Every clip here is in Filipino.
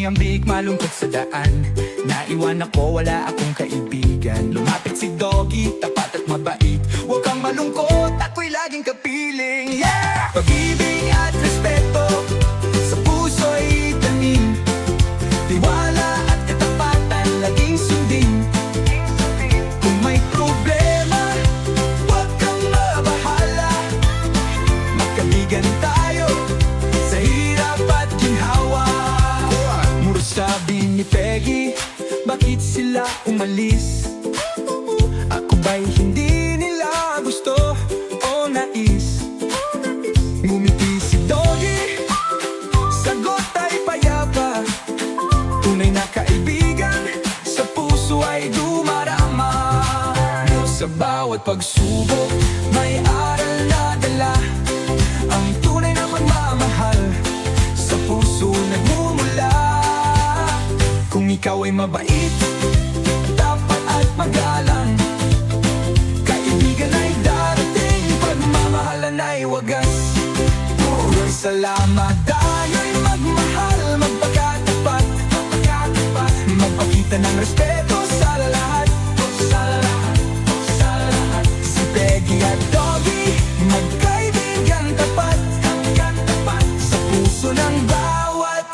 tahimik malungkot sa daan. Naiwan ako, wala akong kaibigan. Lumapit si Doggy, tapat at mabait. Huwag kang malungkot, ako'y laging kapiling. Yeah! Pag-ibig sabi ni Peggy Bakit sila umalis? Ako ba'y hindi nila gusto o nais? Ngumiti si Doggy Sagot ay payapa Tunay na kaibigan Sa puso ay dumarama Sa bawat pagsubok May aral na dala ikaw ay mabait Dapat at magalang Kaibigan ay darating Pagmamahalan ay wagas. Puro salamat tayo'y magmahal Magpagkatapat Magpagkatapat Magpakita ng respeto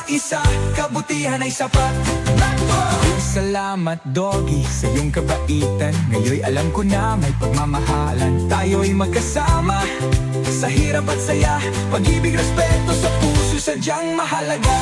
isa Kabutihan ay sapat. Salamat Doggy sa iyong kabaitan. Ngayon alam ko na may pagmamahalan. Tayo'y magkasama Sa hirap at saya. Pag-ibig, respeto sa puso Sadyang mahalaga